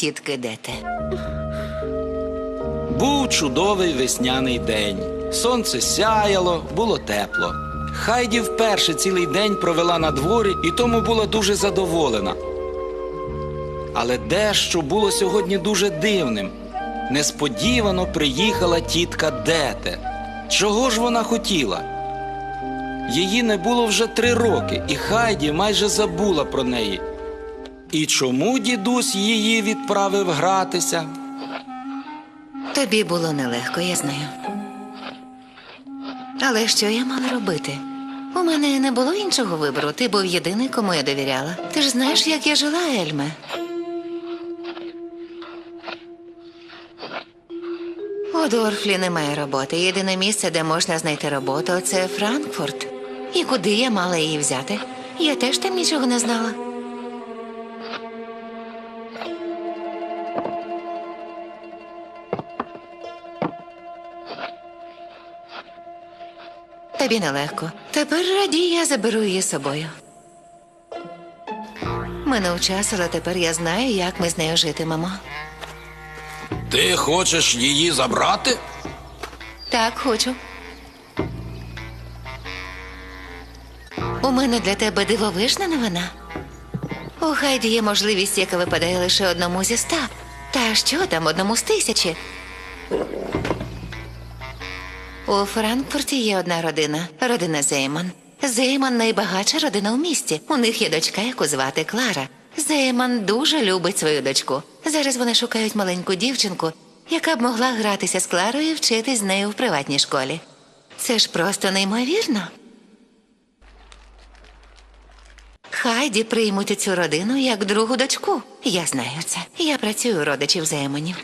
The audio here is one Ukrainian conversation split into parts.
Тітки Дете. Був чудовий весняний день. Сонце сяяло, було тепло. Хайді вперше цілий день провела на дворі і тому була дуже задоволена. Але дещо було сьогодні дуже дивним. Несподівано приїхала тітка Дете. Чого ж вона хотіла? Її не було вже три роки, і Хайді майже забула про неї. І чому дідусь її відправив гратися? Тобі було нелегко, я знаю. Але що я мала робити? У мене не було іншого вибору. Ти був єдиний, кому я довіряла. Ти ж знаєш, як я жила, Ельме. У Дорфлі немає роботи. Єдине місце, де можна знайти роботу, це Франкфурт. І куди я мала її взяти? Я теж там нічого не знала. Тобі нелегко. Тепер радій, я заберу її з собою. Минув час, але тепер я знаю, як ми з нею житимемо. Ти хочеш її забрати? Так, хочу. У мене для тебе дивовижна новина. У Хайді є можливість, яка випадає лише одному зі ста. Та що там одному з тисячі? У Франкфурті є одна родина родина Зейман. Зейман найбагатша родина у місті. У них є дочка, яку звати Клара. Зейман дуже любить свою дочку. Зараз вони шукають маленьку дівчинку, яка б могла гратися з Кларою і вчитись з нею в приватній школі. Це ж просто неймовірно. Хайді приймуть цю родину як другу дочку. Я знаю це. Я працюю у родичів Зейманів.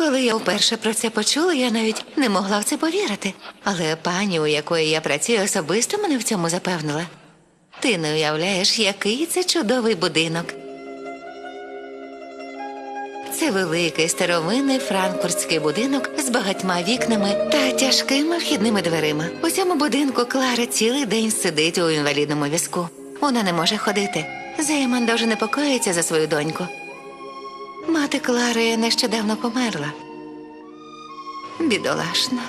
Коли я вперше про це почула, я навіть не могла в це повірити. Але пані, у якої я працюю, особисто мене в цьому запевнила. Ти не уявляєш, який це чудовий будинок. Це великий старовинний франкфуртський будинок з багатьма вікнами та тяжкими вхідними дверима. У цьому будинку Клара цілий день сидить у інвалідному візку. Вона не може ходити. Зейман дуже непокоїться за свою доньку. Мати Клари нещодавно померла. Бідолашна.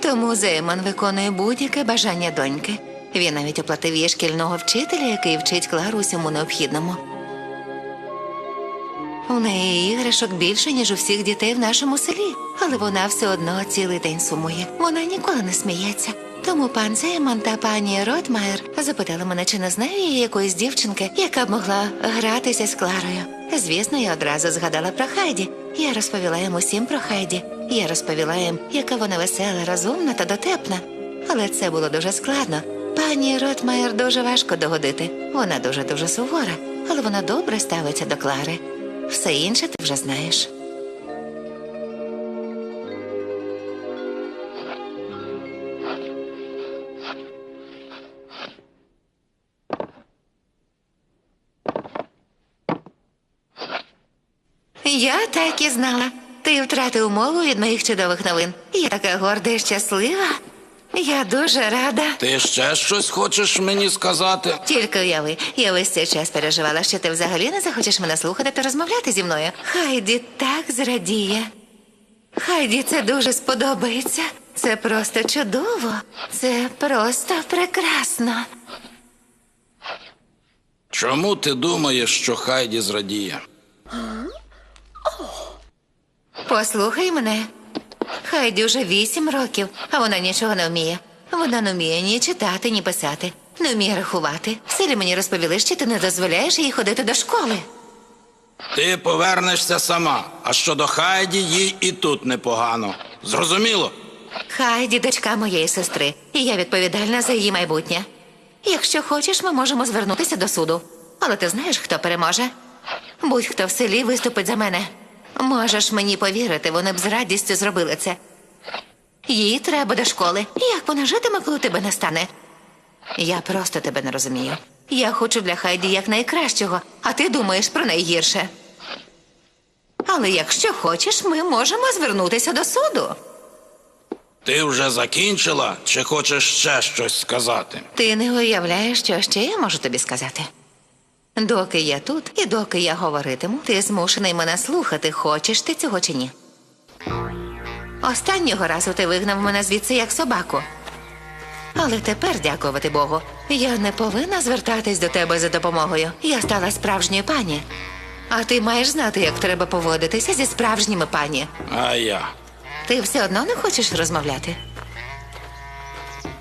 Тому Зейман виконує будь-яке бажання доньки. Він навіть оплатив їй шкільного вчителя, який вчить Клару усьому необхідному. У неї іграшок більше, ніж у всіх дітей в нашому селі, але вона все одно цілий день сумує. Вона ніколи не сміється. Тому пан Зейман та пані Ротмайер запитали мене, чи не знаю я якоїсь дівчинки, яка б могла гратися з Кларою. Звісно, я одразу згадала про Хайді. Я розповіла їм усім про Хайді. Я розповіла їм, яка вона весела, розумна та дотепна. Але це було дуже складно. Пані Ротмайер дуже важко догодити. Вона дуже дуже сувора, але вона добре ставиться до Клари. Все інше ти вже знаєш. Я так і знала. Ти втратив мову від моїх чудових новин. Я така горда і щаслива. Я дуже рада. Ти ще щось хочеш мені сказати? Тільки уяви, я весь цей час переживала, що ти взагалі не захочеш мене слухати та розмовляти зі мною. Хайді так зрадіє. Хайді це дуже сподобається. Це просто чудово. Це просто прекрасно. Чому ти думаєш, що Хайді зрадіє? Послухай мене. Хайді вже вісім років, а вона нічого не вміє. Вона не вміє ні читати, ні писати, не вміє рахувати. В селі мені розповіли, що ти не дозволяєш їй ходити до школи. Ти повернешся сама, а щодо Хайді їй і тут непогано. Зрозуміло? Хайді, дочка моєї сестри, і я відповідальна за її майбутнє. Якщо хочеш, ми можемо звернутися до суду. Але ти знаєш, хто переможе? Будь-хто в селі виступить за мене. Можеш мені повірити, вони б з радістю зробили це. Їй треба до школи. Як вона житиме, коли тебе не стане? Я просто тебе не розумію. Я хочу для Хайді якнайкращого, а ти думаєш про найгірше. Але якщо хочеш, ми можемо звернутися до суду. Ти вже закінчила чи хочеш ще щось сказати? Ти не уявляєш, що ще я можу тобі сказати. Доки я тут і доки я говоритиму, ти змушений мене слухати, хочеш ти цього чи ні. Останнього разу ти вигнав мене звідси як собаку. Але тепер, дякувати Богу, я не повинна звертатись до тебе за допомогою. Я стала справжньою пані. А ти маєш знати, як треба поводитися зі справжніми пані. А я. Ти все одно не хочеш розмовляти?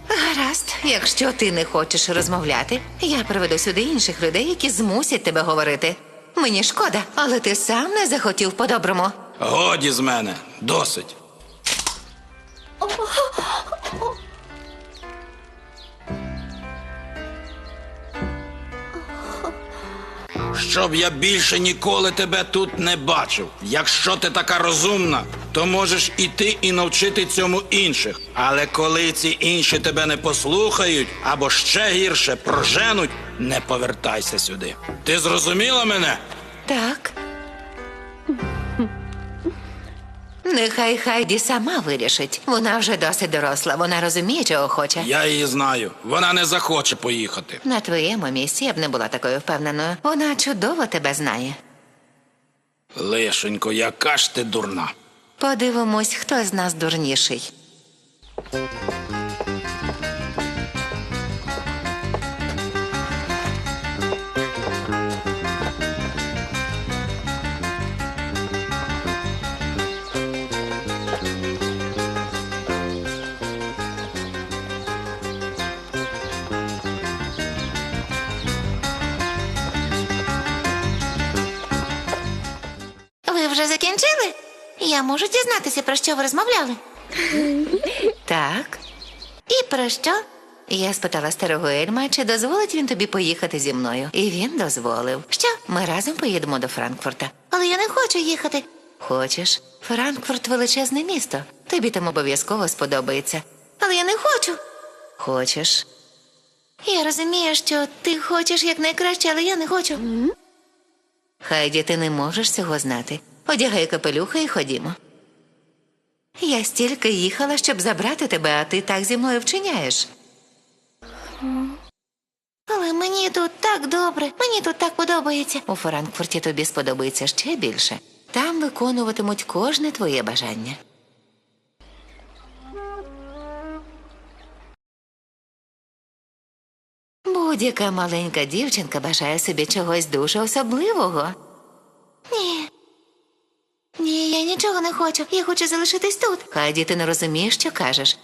Гаразд, якщо ти не хочеш розмовляти, я приведу сюди інших людей, які змусять тебе говорити. Мені шкода, але ти сам не захотів по-доброму. Годі з мене, досить. Щоб я більше ніколи тебе тут не бачив. Якщо ти така розумна, то можеш іти і навчити цьому інших. Але коли ці інші тебе не послухають або ще гірше проженуть, не повертайся сюди. Ти зрозуміла мене? Так. Нехай Хайді сама вирішить. Вона вже досить доросла, вона розуміє, чого хоче. Я її знаю. Вона не захоче поїхати. На твоєму місці я б не була такою впевненою. Вона чудово тебе знає. Лишенько, яка ж ти дурна. Подивимось, хто з нас дурніший. Ви вже закінчили? Я можу дізнатися, про що ви розмовляли? Так. І про що? Я спитала старого Ельма, чи дозволить він тобі поїхати зі мною. І він дозволив. Що? Ми разом поїдемо до Франкфурта. Але я не хочу їхати. Хочеш? Франкфурт величезне місто. Тобі там обов'язково сподобається. Але я не хочу. Хочеш? Я розумію, що ти хочеш якнайкраще, але я не хочу. Хайді, ти не можеш цього знати. Одягай капелюха і ходімо. Я стільки їхала, щоб забрати тебе, а ти так зі мною вчиняєш. Але мені тут так добре, мені тут так подобається. У Франкфурті тобі сподобається ще більше. Там виконуватимуть кожне твоє бажання. Будь-яка маленька дівчинка бажає собі чогось дуже особливого. Ні. Ні, я нічого не хочу. Я хочу залишитись тут. Хайді, ти не розумієш, що кажеш.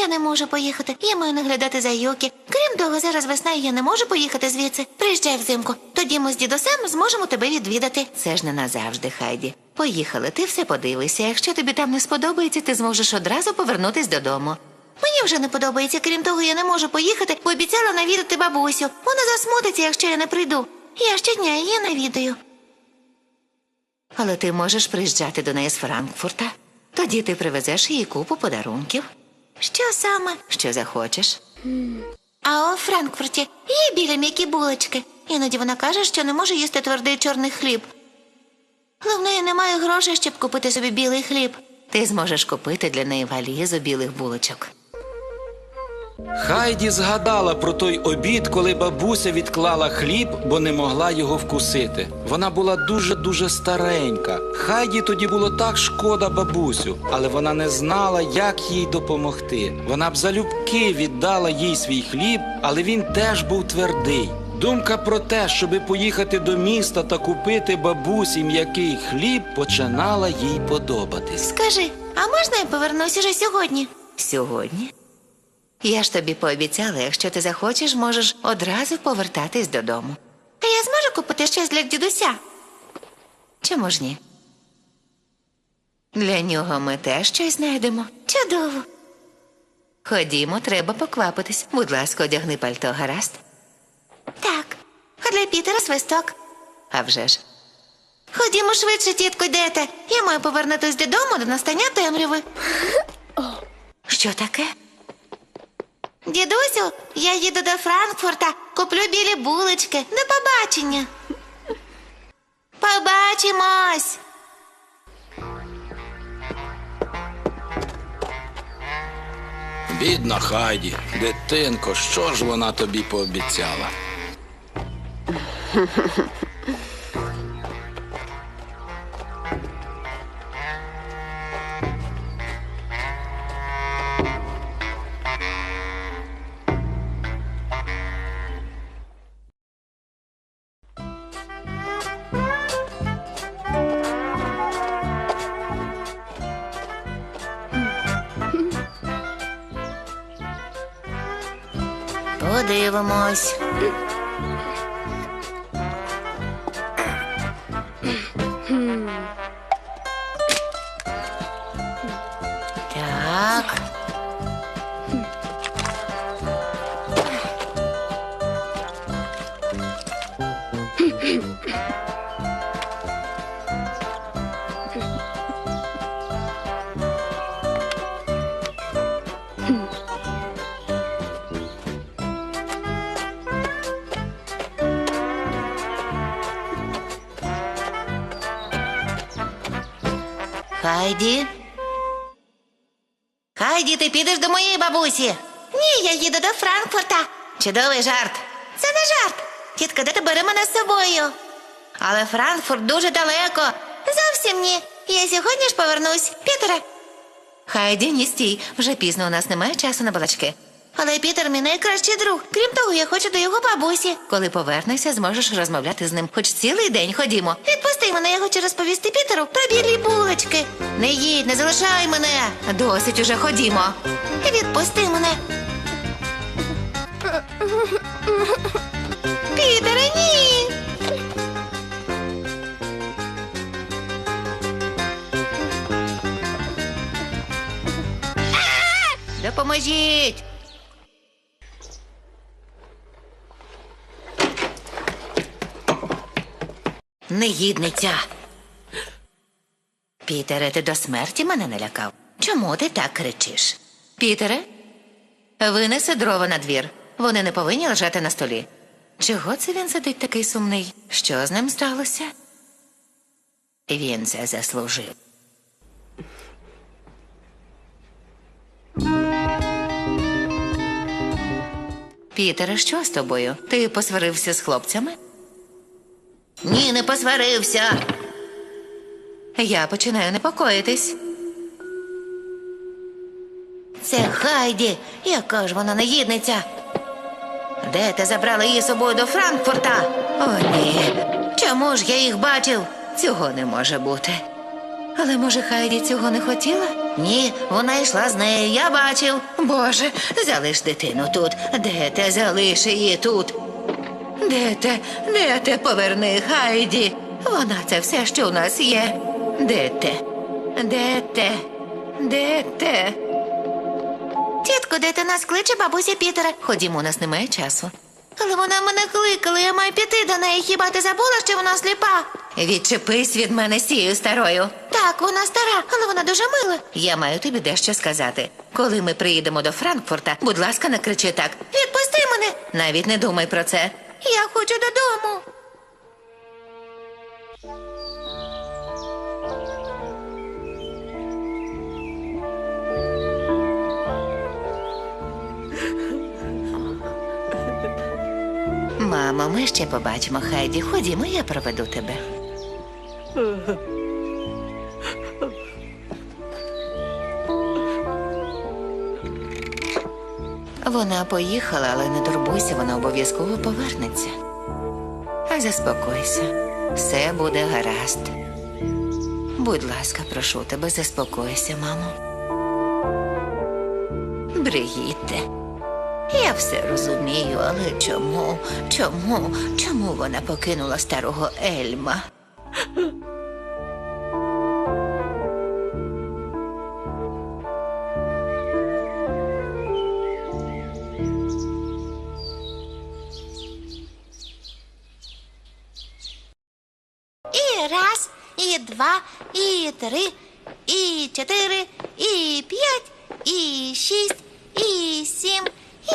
Я не можу поїхати. Я маю наглядати за Юкі. Крім того, зараз весна, і я не можу поїхати звідси. Приїжджай взимку. Тоді ми з дідусем зможемо тебе відвідати. Це ж не назавжди, Хайді. Поїхали, ти все подивишся. Якщо тобі там не сподобається, ти зможеш одразу повернутись додому. Мені вже не подобається. Крім того, я не можу поїхати, бо обіцяла навідати бабусю. Вона засмутиться, якщо я не прийду. Я щодня її навідаю. Але ти можеш приїжджати до неї з Франкфурта. Тоді ти привезеш їй купу подарунків, Що саме? що захочеш. А у Франкфурті є білі м'які булочки. Іноді вона каже, що не може їсти твердий чорний хліб. Неї немає грошей, щоб купити собі білий хліб. Ти зможеш купити для неї валізу білих булочок. Хайді згадала про той обід, коли бабуся відклала хліб, бо не могла його вкусити. Вона була дуже-дуже старенька. Хайді тоді було так шкода бабусю, але вона не знала, як їй допомогти. Вона б залюбки віддала їй свій хліб, але він теж був твердий. Думка про те, щоби поїхати до міста та купити бабусі м'який хліб, починала їй подобатись. Скажи, а можна я повернусь уже сьогодні? Сьогодні? Я ж тобі пообіцяла, якщо ти захочеш, можеш одразу повертатись додому. А я зможу купити щось для дідуся? Чому ж ні? Для нього ми теж щось знайдемо. Чудово. Ходімо, треба поквапитись. Будь ласка, одягни пальто, гаразд? Так. А для Пітера свисток. А вже ж. Ходімо швидше, тітко, йдете. Я маю повернутись додому до настання темряви. Що таке? Дідусю, я їду до Франкфурта, куплю білі булочки. До побачення. Побачимось. Бідна Хайді, дитинко, що ж вона тобі пообіцяла? Хайді. Хайді, ти підеш до моєї бабусі. Ні, я їду до Франкфурта. Чудовий жарт. Це не жарт. Тітка, де ти бери мене з собою. Але Франкфурт дуже далеко. Зовсім ні. Я сьогодні ж повернусь. Пітере. Хайді, ні стій. Вже пізно у нас немає часу на балачки. Але Пітер мій найкращий друг. Крім того, я хочу до його бабусі. Коли повернешся, зможеш розмовляти з ним хоч цілий день ходімо. Відпусти мене, я хочу розповісти Пітеру про білі булочки. Не їдь, не залишай мене. Досить уже ходімо. Відпусти мене. Пітере, ні. Допоможіть. Негідниця. Пітере, ти до смерті мене налякав. Чому ти так кричиш? Пітере, винеси дрова на двір. Вони не повинні лежати на столі. Чого це він сидить такий сумний? Що з ним сталося? Він це заслужив. Пітере, що з тобою? Ти посварився з хлопцями? Ні, не посварився. Я починаю непокоїтись. Це Хайді. Яка ж вона негідниця? Де ти забрала її з собою до Франкфурта? О, ні, Чому ж я їх бачив? цього не може бути. Але може Хайді цього не хотіла? Ні, вона йшла з нею, я бачив. Боже, залиш дитину тут. Де ти залиш її тут? Де ти? Де ти поверни, Хайді? Вона це все, що у нас є. Де ти? Де ти? Де ти? Тітко, де ти нас кличе бабуся Пітера? Ходімо, у нас немає часу. Але вона мене кликала, я маю піти до неї. Хіба ти забула, що вона сліпа? Відчепись від мене сією старою. Так, вона стара, але вона дуже мила. Я маю тобі дещо сказати. Коли ми приїдемо до Франкфурта, будь ласка, не кричи так. Відпусти мене. Навіть не думай про це. Я хочу додому. Мамо, ми ще побачимо, Хайді. Ходімо, я проведу тебе. Вона поїхала, але не турбуйся, вона обов'язково повернеться. А заспокойся, все буде гаразд. Будь ласка, прошу тебе, заспокойся, мамо. Бригітте. Я все розумію, але чому, чому, чому вона покинула старого Ельма? І два, і три, і чотири, і п'ять, і шість, і сім,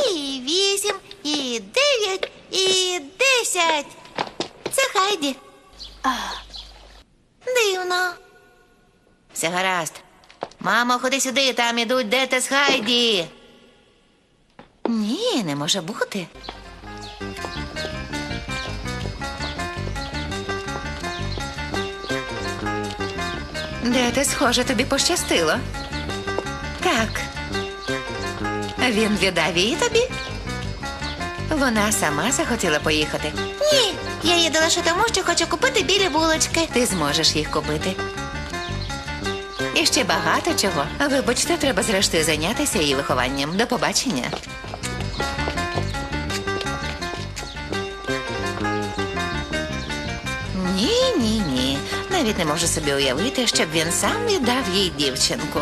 і вісім, і дев'ять, і десять. Це Хайді. Дивно. Все гаразд. Мамо, ходи сюди, там ідуть дете з Хайді. Ні, не може бути. Де ти схоже, тобі пощастило? Так. Він віддав її тобі? Вона сама захотіла поїхати. Ні, я їду лише тому, що хочу купити білі булочки. Ти зможеш їх купити. І ще багато чого. Вибачте, треба зрештою зайнятися її вихованням. До побачення. Навіть не можу собі уявити, щоб він сам віддав їй дівчинку.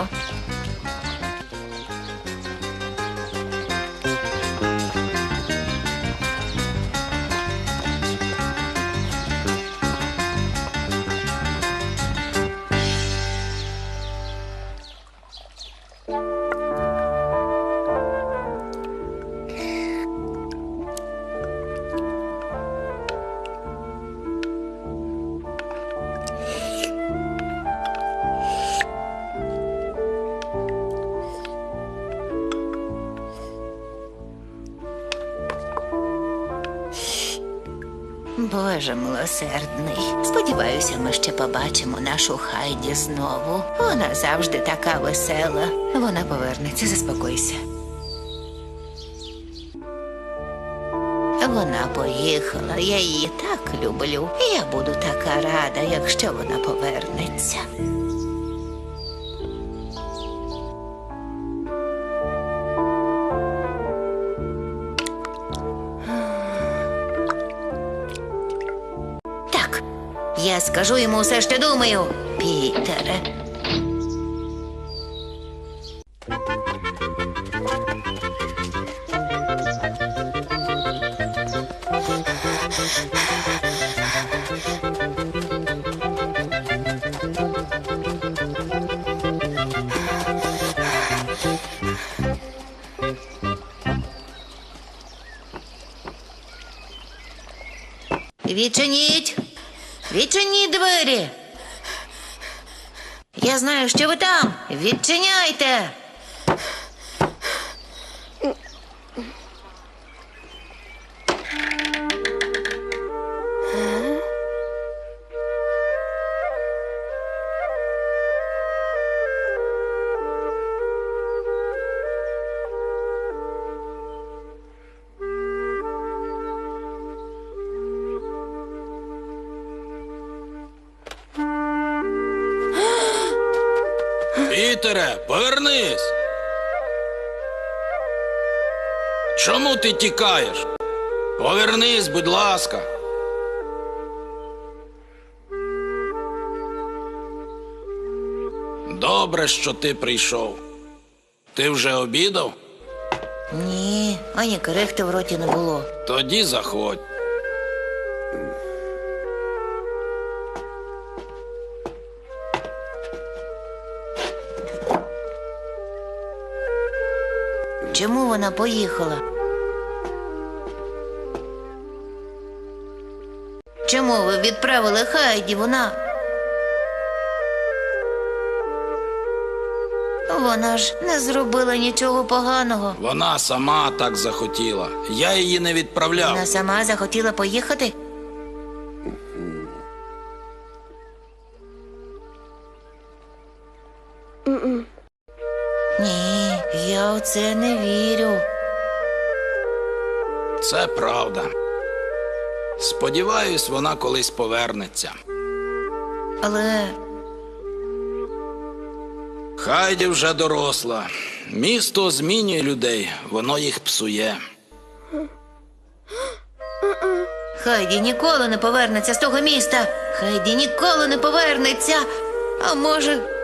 Боже милосердний. Сподіваюся, ми ще побачимо нашу Хайді знову. Вона завжди така весела. Вона повернеться, заспокойся. Вона поїхала, я її так люблю. Я буду така рада, якщо вона повернеться. Я скажу йому все, що думаю. Пітере. Відчиніть! Двері! Я знаю, що ви там. Відчиняйте! Чому ти тікаєш? Повернись, будь ласка. Добре, що ти прийшов. Ти вже обідав? Ні, ані крихти в роті не було. Тоді заходь. Чому вона поїхала? Чому ви відправили Хайді? Вона. Вона ж не зробила нічого поганого. Вона сама так захотіла. Я її не відправляв. Вона сама захотіла поїхати. Ні, я в це не вірю. Це правда. Сподіваюсь, вона колись повернеться. Але Хайді вже доросла. Місто змінює людей, воно їх псує. Хайді ніколи не повернеться з того міста. Хайді ніколи не повернеться. А може.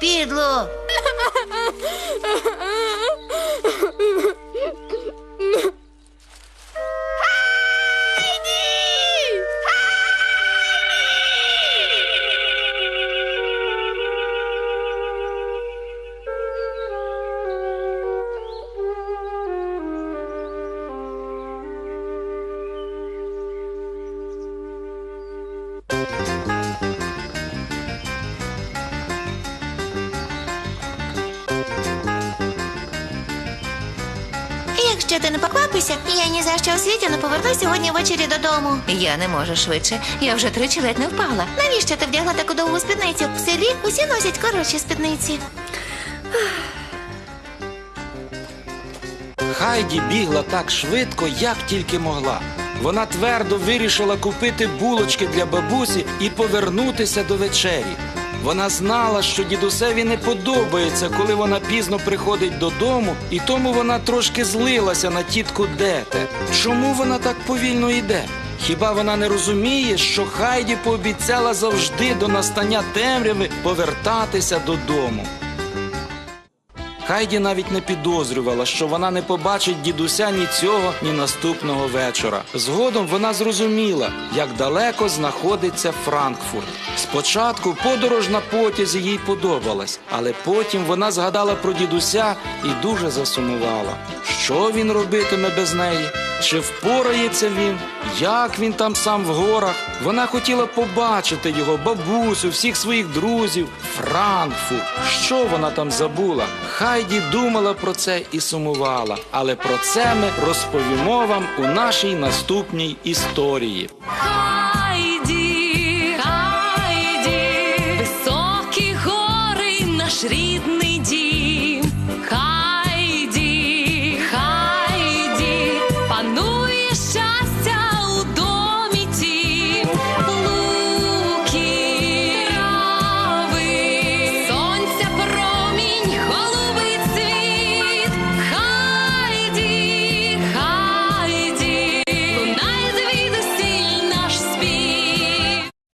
Підло? Я ні за що у світі не повернусь сьогодні ввечері додому. Я не можу швидше. Я вже тричі ледь не впала. Навіщо ти вдягла таку довгу спідницю? В селі усі носять коротші спідниці. Хайді бігла так швидко, як тільки могла. Вона твердо вирішила купити булочки для бабусі і повернутися до вечері. Вона знала, що дідусеві не подобається, коли вона пізно приходить додому, і тому вона трошки злилася на тітку Дете. Чому вона так повільно йде? Хіба вона не розуміє, що Хайді пообіцяла завжди до настання темряви повертатися додому? Хайді навіть не підозрювала, що вона не побачить дідуся ні цього, ні наступного вечора. Згодом вона зрозуміла, як далеко знаходиться Франкфурт. Спочатку подорож на потязі їй подобалась, але потім вона згадала про дідуся і дуже засумувала. Що він робитиме без неї? Чи впорається він? Як він там сам в горах? Вона хотіла побачити його, бабусю, всіх своїх друзів, Франкфурт. Що вона там забула? Хайді думала про це і сумувала. Але про це ми розповімо вам у нашій наступній історії.